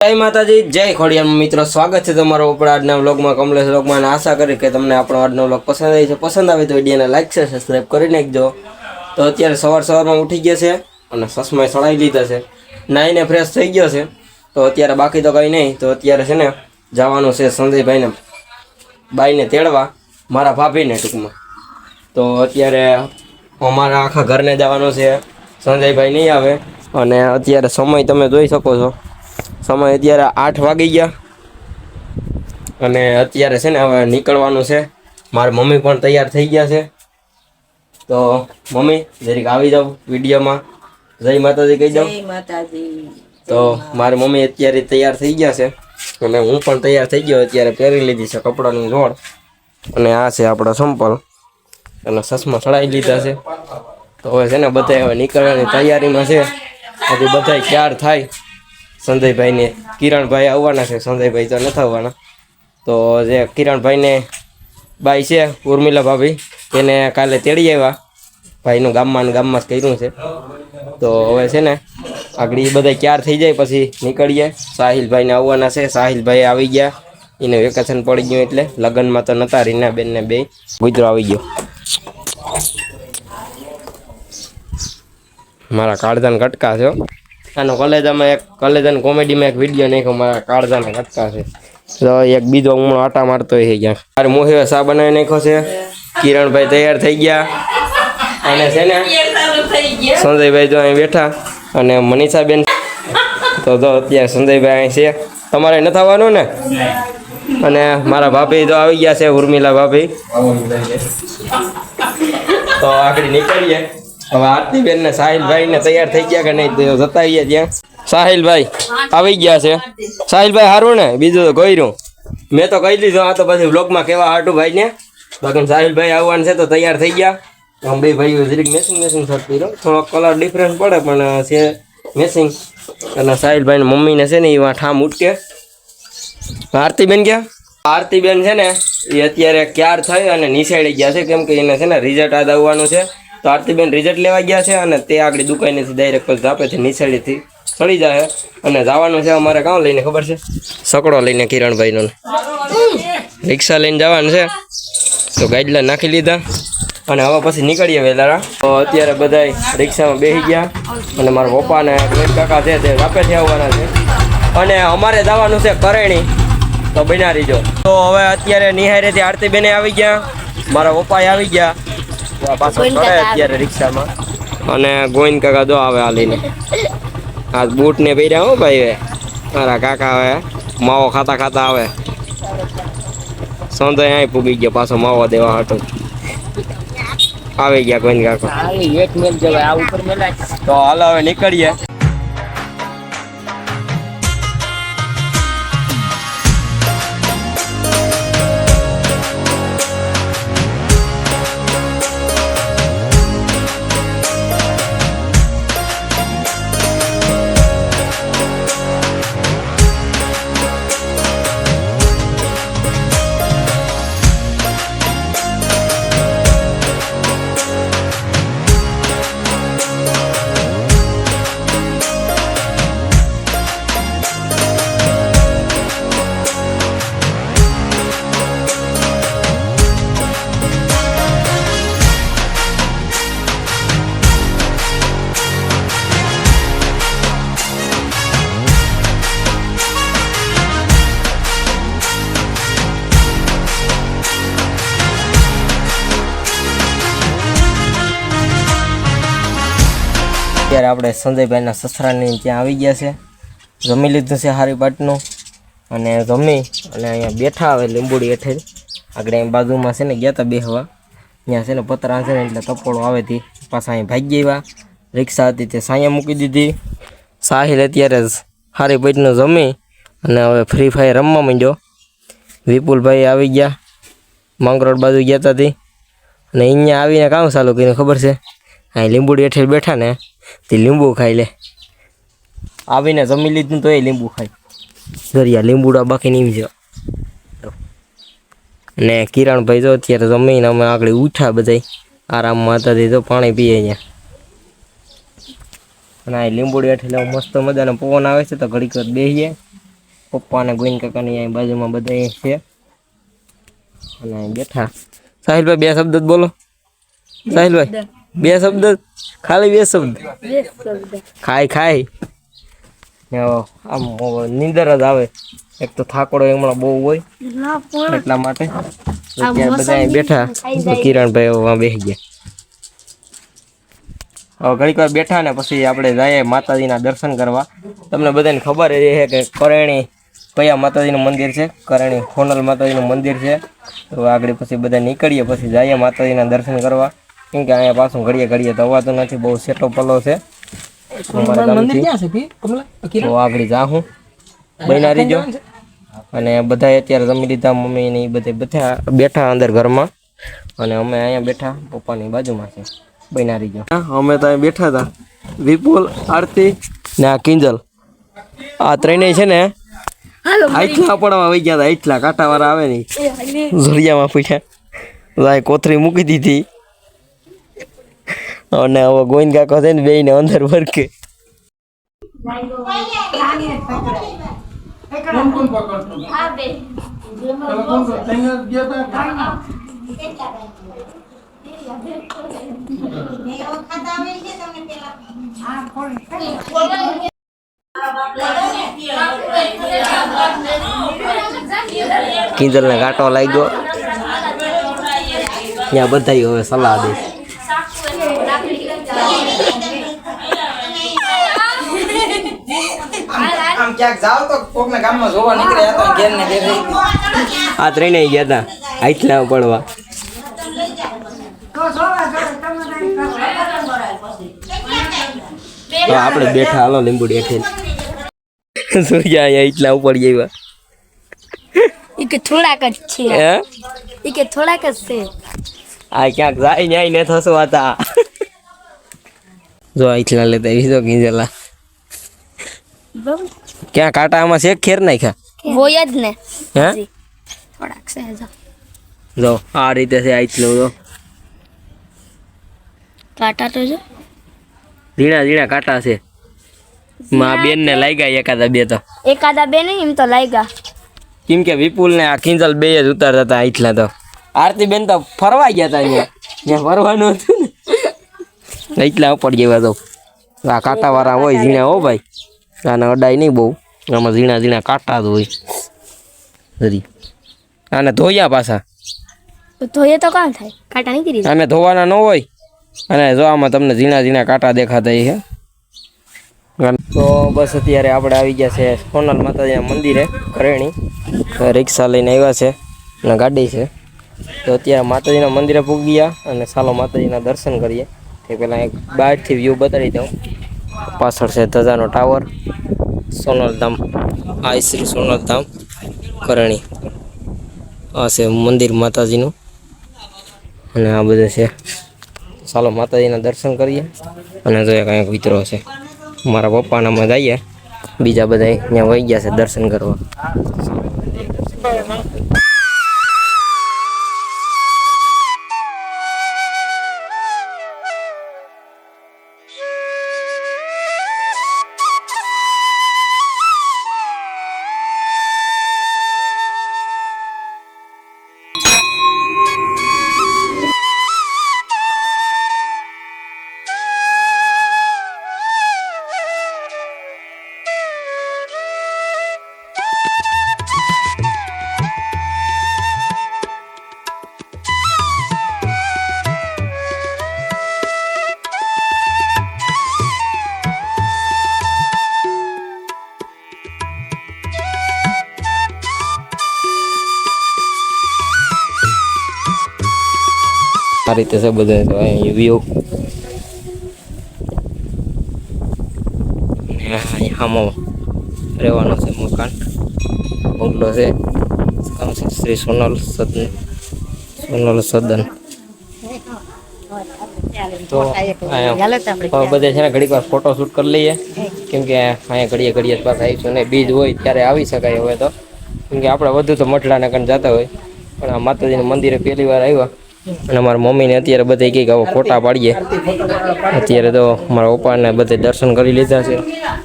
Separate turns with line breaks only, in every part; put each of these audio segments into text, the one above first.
જય માતાજી, જય ખોડિયાર મિત્રો, સ્વાગત છે તમારો આપણા આજના વ્લોગમાં, કમલેશ વ્લોગમાં આશા કરી કે તમને આપણો આજનો વ્લોગ પસંદ આવી છે. પસંદ આવે તો વિડીયોને લાઈક છે સબસ્ક્રાઈબ કરી નાખજો તો અત્યારે સવાર સવારમાં ઉઠી ગયા છે અને સસમાએ સળાઈ લીધા છે. નાઈને ફ્રેશ થઈ ગયો છે. તો અત્યારે બાકી તો કંઈ નહીં. તો અત્યારે છે ને જવાનું છે સંજયભાઈને, બાઈને તેડવા, મારા ભાભીને ટૂંકમાં. તો અત્યારે અમારા આખા ઘરને જવાનું છે. સંજયભાઈ નહીં આવે. અને અત્યારે સમય તમે જોઈ શકો છો. સમય અત્યારે આઠ વાગી ગયા. અને અત્યારે છે ને હવે નીકળવાનું છે. મારા મમ્મી પણ તૈયાર થઈ ગયા છે. તો મમ્મી જરીક આવી જાવ વિડીયોમાં. જય માતાજી કહી
જાઉં
તો મારી મમ્મી અત્યારે તૈયાર થઈ ગયા છે. અને હું પણ તૈયાર થઈ ગયો અત્યારે પહેરી લીધી છે કપડાની જોડ અને આ છે આપણા સંપલ. અને સસમાં ચડાવી લીધા છે. તો હવે છે ને બધા હવે નીકળવાની તૈયારીમાં છે. હજી બધા ક્યાર થાય. સંજયભાઈને કિરણભાઈ આવવાના છે. સંજયભાઈ તો નથી આવવાના. તો જે કિરણભાઈને બાઈ છે, ઉર્મિલા ભાભી તેને કાલે તેડી આવ્યા. ભાઈનું ગામમાં ને ગામમાં જ કર્યું છે. તો હવે છે ને, આગળ એ બધા ક્યાર થઈ જાય પછી નીકળીએ. સાહિલભાઈને આવવાના છે. સાહિલભાઈ આવી ગયા. એને વેકેશન પડી ગયું એટલે લગ્નમાં તો નતા રીના બેનને બે. ગુજરો આવી ગયો. મારા કાળધાન કટકા છે. આનો કલેજામાં એક, કલેજાન કોમેડીમાં એક વીડિયો નાખ્યો, મારા કાળજાના કટકા છે. તો એક બીજો હું આટા મારતો હોય ગયા મારે મોહિવે સા બનાવી નાખ્યો છે. કિરણભાઈ તૈયાર થઈ ગયા. અને છે ને, સંજયભાઈ જો અહીં બેઠા અને મનીષાબેન. તો જો અત્યારે સંજયભાઈ અહીં છે. તમારે નથી આવવાનું ને? અને મારા ભાભી તો આવી ગયા છે, ઉર્મિલા ભાભી. તો આગળ નીકળીએ. હવે આરતીબેન ને સાહિલભાઈ ને તૈયાર થઈ ગયા કે નહીં તો જતા આવીએ ત્યાં. સાહિલભાઈ, આવી ગયા છે. સાહિલભાઈ સારું ને? બીજું તો ગોયરું મેં તો કહી દીધું, આ તો પછી બ્લોગમાં કેવા હાટું ભાઈ ને. બાકી સાહિલભાઈ આવવાનું છે તો તૈયાર થઈ ગયા. આમ બે ભાઈઓ જરીક મેસિંગ મેસિંગ થતી રહ્યો થોડો કલર ડિફરન્સ પડે, પણ છે મેસિંગ અને સાહિલભાઈ મમ્મીને છે ને એ ઠામ ઉઠકે. આરતીબેન ક્યાં? આરતીબેન છે ને એ અત્યારે ક્યાર થઈ અને નિસાડી ગયા છે. કેમ કે એને છે ને રિઝલ્ટ આદ આવવાનું છે. તો આરતીબેન રિઝલ્ટ લેવા ગયા છે અને તે આગળ દુકાનેથી ડાયરેક્ટ પછી આપે છે નિસાડીથી ચડી જાય અને જવાનું છે અમારે કાં લઈને, ખબર છે? સકડો લઈને કિરણભાઈનો. રિક્ષા લઈને જવાનું છે. તો ગાઈડલાઈન નાખી લીધા. અને હવે પછી નીકળીએ વહેલા તો અત્યારે બધા રિક્ષામાં બેસી ગયા. અને મારા પપ્પા અને કાકા છે તે રાપેથી આવવાના છે. અને અમારે જવાનું છે કરેણી. તો બના જો તો હવે અત્યારે નિહારેથી આરતીબેને આવી ગયા. મારા પપ્પાએ આવી ગયા. અત્યારે રિક્ષામાં. અને ગોવિંદ કાકા જો આવે હાલીને. આ બૂટ ને પહેર્યા હો ભાઈ હવે. મારા કાકા હવે માવો ખાતા ખાતા આવે. સંતો અહીં પૂગી ગયો પાછો માવો દેવા હતો. આવી ગયા ગોવિંદ કાકા.
એક મેલ જવાય આ ઉપર મેલાય.
તો હાલો હવે નીકળીએ. અત્યારે આપણે સંજયભાઈના સસરાની ત્યાં આવી ગયા છે. જમી લીધું છે હારી પાટનું અને જમી અને અહીંયા બેઠા આવે લીંબુડી હેઠે આગળ અહીં બાજુમાં છે ને ગયા હતા બેહવા. ત્યાં છે ને પતરા છે ને એટલે તપોળો આવે હતી પાછા અહીં ભાગી ગયા. રિક્ષા હતી તે સાયા મૂકી દીધી. સાહિલ અત્યારે હારી પેટનું જમી અને હવે ફ્રી ફાયર રમવા માંડ્યો. વિપુલભાઈ આવી ગયા. માંગરોળ બાજુ ગયા હતા અને અહીંયા આવીને કામ ચાલુ કર્યું ખબર છે? અહીં લીંબુડી હેઠળ બેઠા ને. તે લીંબુ ખાઈ લે. આવીને જમી લીધું તો એ લીંબુ ખાય. દરિયા લીંબુડા બાકી નહીં છે. ને કિરણભાઈ જો અત્યારે જમીને અમે આગળ ઉઠ્યા બધા આરામ હતા તે પાણી પીએ અહીંયા અને આ લીંબુડી એટલે મસ્ત મજાનો પવન આવે છે તો ઘડીક બેસીએ પપ્પા અને ગોઈન કાકાની અહીં બાજુમાં બધા અહીં છે. અને બેઠા. સાહિલભાઈ બે શબ્દ જ બોલો. સાહિલભાઈ. બે શબ્દ? ખાલી બે શબ્દ? ખાય ખાય. આમ નીંદર જ આવે. એક તો થાકોડો હમણાં બહુ હોય. એટલા માટે. બધા બેઠા. કિરણભાઈ બેસી ગયા. હવે વાર બેઠા ને પછી આપણે જઈએ માતાજીના દર્શન કરવા. તમને બધાને ખબર એ છે કે કરેણી કયા માતાજીનું મંદિર છે? કરેણી સોનલ માતાજીનું મંદિર છે. તો આગળ પછી બધા નીકળીએ પછી જઈએ માતાજીના દર્શન કરવા. કેમ કે અહીંયા પાછું ઘડીએ ઘડીએ તો અવાતું નથી બહુ સેટો પલ્લો છે. અમારા ગામથી. તો આગળ જાહું. બન્યા રહીજો અને બધા અત્યારે જમી લીધા મમ્મી ને એ બધે બધા બેઠા અંદર ઘરમાં. અને અમે અહીંયા બેઠા પપ્પાની બાજુમાં છે. બન્યા રહીજો અમે તો અહીં બેઠા હતા. વિપુલ આરતી ને આ કિંજલ. આ ત્રણેય છે ને આટલા પડવા વહી ગયા હતા. આટલા કાંટાવાળા આવે ને ઝરિયામાં પૂછ્યા. લાય કોથરી મૂકી દીધી. અને હવે ગોઈન કાકો છે ને બેયને અંદર વર્કે. કિંજલ ને કાંટો લાગ્યો. ત્યાં બધા હવે સલાહ દે.
આમ ક્યાંક જાવ તો કોકના ગામમાં જોવા નીકળ્યા હતા ઘેર ને ઘેર
આ ત્રણે ગયા હતા આટલા પડવા તો આપણે બેઠા હાલો લીંબુ હેઠે સૂર્યા અહીંયા એટલા ઉપર ગયા
એ કે થોડાક જ છે.
હે?
એ કે થોડાક જ છે.
આ ક્યાંક જાય ન્યાય ને થશો હતા જો એટલા લેતા આવી કિંજલા ક્યાં કાંટા આમાં છે ખેર નાખ્યા?
હોય જ ને.
હે?
થોડાક છે જો.
જો આ રીતે છે આટલું જો.
કાંટા તો જો.
ઝીણા ઝીણા કાંટા છે. માં બેન ને લાગ્યા એકાદા બે તો.
એકાદા બે નહીં એમ તો લાગ્યા.
કેમ કે વિપુલ ને આ કિંજલ બે જ ઉતારતા હતા એટલા તો. આરતી બેન તો ફરવા ગયા હતા અહીંયા. ફરવાનું હતું ને. એટલા પડી ગયા તો. આ કાંટા વાળા હોય ઝીણા હો ભાઈ. આને અડાય નહીં બહુ. આમાં ઝીણા ઝીણા કાંટા જ હોય. હરી. આને ધોયા પાછા.
ધોઈએ તો કામ થાય? કાંટા નહીં કરી
આને ધોવાના ન હોય. અને જો આમાં તમને ઝીણા ઝીણા કાંટા દેખાતા છે તો બસ અત્યારે આપણે આવી ગયા છે સોનલ માતાજીના મંદિરે કરેણી રિક્ષા લઈને આવ્યા છે અને ગાડી છે. તો અત્યારે માતાજીના મંદિરે પૂગી ગયા અને ચાલો માતાજીના દર્શન કરીએ. તે પહેલાં એક બહારથી વ્યૂ બતાવી દઉં. પાછળ છે ધજાનો ટાવર સોનલધામ, આ શ્રી સોનલધામ, કરણી. આ છે મંદિર માતાજીનું. અને આ બધું છે, ચાલો માતાજીના દર્શન કરીએ. અને જોઈએ કંઈક વિતરો છે, મારા પપ્પાના માં જઈએ. બીજા બધા ત્યાં વહી ગયા છે દર્શન કરવા. આ રીતે છે બધા તો અહીં વ્યૂ આમાં રહેવાનું છે મકાન. બંગલો છે. શ્રી સોનલ સદન. સોનલ સદન. તો અહીંયા બધે છે ને ઘડીક વાર ફોટો શૂટ કરી લઈએ. કેમ કે અહીંયા ઘડીએ ઘડીએ પાસે પાછા આવીશું ને બીજ હોય ત્યારે આવી શકાય હવે તો. કેમ કે આપણે વધુ તો મઠડાના કારણે જતા હોય. પણ આ માતાજીના મંદિરે પહેલી વાર આવ્યા. અને મારા મમ્મીને અત્યારે બધા કંઈક આવો ફોટા પાડીએ. અત્યારે તો મારા પપ્પાને બધે દર્શન કરી લીધા છે.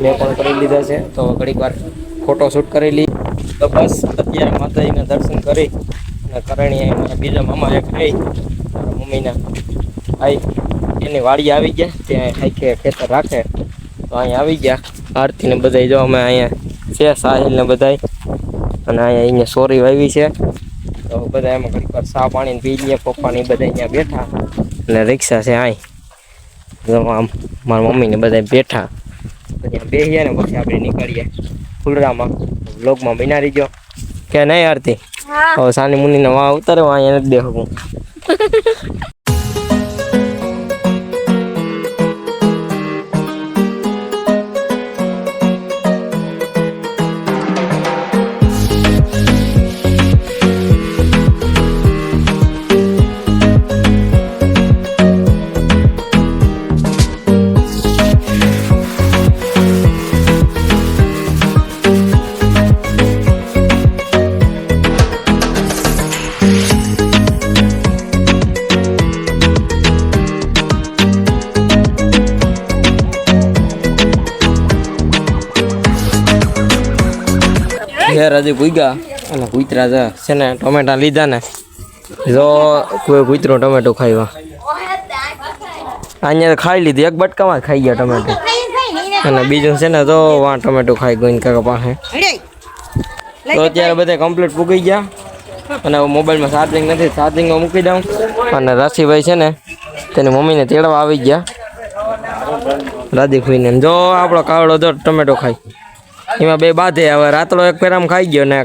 મેં પણ કરી લીધા છે. તો ઘડીક વાર ફોટો શૂટ કરી લઈ તો બસ, અત્યારે માતાજીના દર્શન કરી અને કરણીએ મારા બીજા મામા એક રહી મારા મમ્મીના ભાઈ એની વાડી આવી ગયા. ત્યાં હાઈકે ખેતર રાખે. તો અહીંયા આવી ગયા. આરતીને બધાય જો અમે અહીંયા છે, સાહિલને બધાય. અને અહીંયા અહીંયા સોરી વાવી છે. તો બધા એમાં ઘણી વાર સા પાણી પી લઈએ પપ્પા ને બધા અહીંયા બેઠા. અને રિક્ષા છે આય. આમ મારા મમ્મી ને બધા બેઠા. પછી બેસીએ ને પછી આપણે નીકળીએ ફુલરામાં બ્લોગમાં બના રહીજો. કે નહીં આરતી? હવે સાની મુનિને વાં ઉતારે અહીંયા નથી દેખું ઘેર હજી પૂગ્યા અને કૂતરા છે છે ને ટમેટા લીધા ને. જો કોઈ કૂતરો ટમેટો ખાଇବା અહીંયા ખાઈ લીધી એક બટકામાં ખાઈ ગયા ટમેટો. અને બીજું છે ને તો વાં ટમેટો ખાઈ ગયું કાકા પાસે. તો અત્યારે બધા કમ્પ્લીટ પૂગી ગયા. અને મોબાઈલમાં ચાર્જિંગ નથી ચાર્જિંગમાં મૂકી દઉં. અને રાશીભાઈ છે ને તેની મમ્મીને તેડવા આવી ગયા. રાધી ખુઈને જો આપણો કાવડો જો ટમેટો ખાય. એમાં બે બાધે. હવે રાતળો એક પેરામ ખાઈ ગયો ને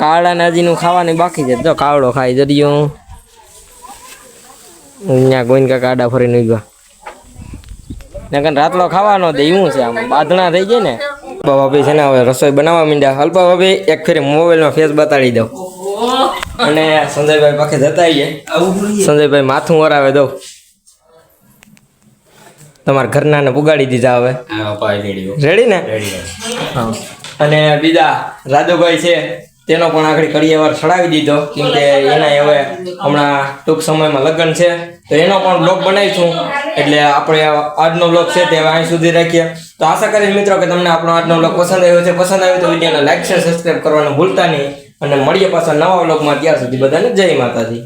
કાળા ને ખાવાની બાકી છે. જો કાવડો ખાઈ જરિયું અહીંયા ગોઈન કાડા ફરીને ઉગ્યા નકર રાતળો ખાવાનો દે એવું છે આમ, બાંધણા થઈ જાય ને. અલ્પા ભાભી છે ને હવે રસોઈ બનાવવા માંડ્યા. અલ્પા ભાભી, એક ફેરી મોબાઈલમાં ફેસ બતાડી દઉં. અને સંજયભાઈ પાસે જતા આવીએ. સંજયભાઈ માથું વરાવે દઉં. તમારા ઘરના ને પુગાડી દીધા હવે. રેડી ને? અને બીજા રાધુભાઈ છે તેનો પણ આગળ કડિયાવાર ચડાવી દીધો કેમ કે એના હવે હમણાં ટૂંક સમયમાં લગ્ન છે. તો એનો પણ બ્લોગ બનાવીશું. એટલે આપણે આજનો બ્લોગ છે તે અહીં સુધી રાખીએ. તો આશા કરીશ મિત્રો કે તમને આપણો આજનો બ્લોગ પસંદ આવ્યો છે. પસંદ આવ્યો તો વિડીયોને લાઈક શેર સબસ્ક્રાઈબ કરવાનું ભૂલતા નહીં. અને મળીએ પાછા નવા બ્લોગમાં ત્યાર સુધી બધાને જય માતાજી.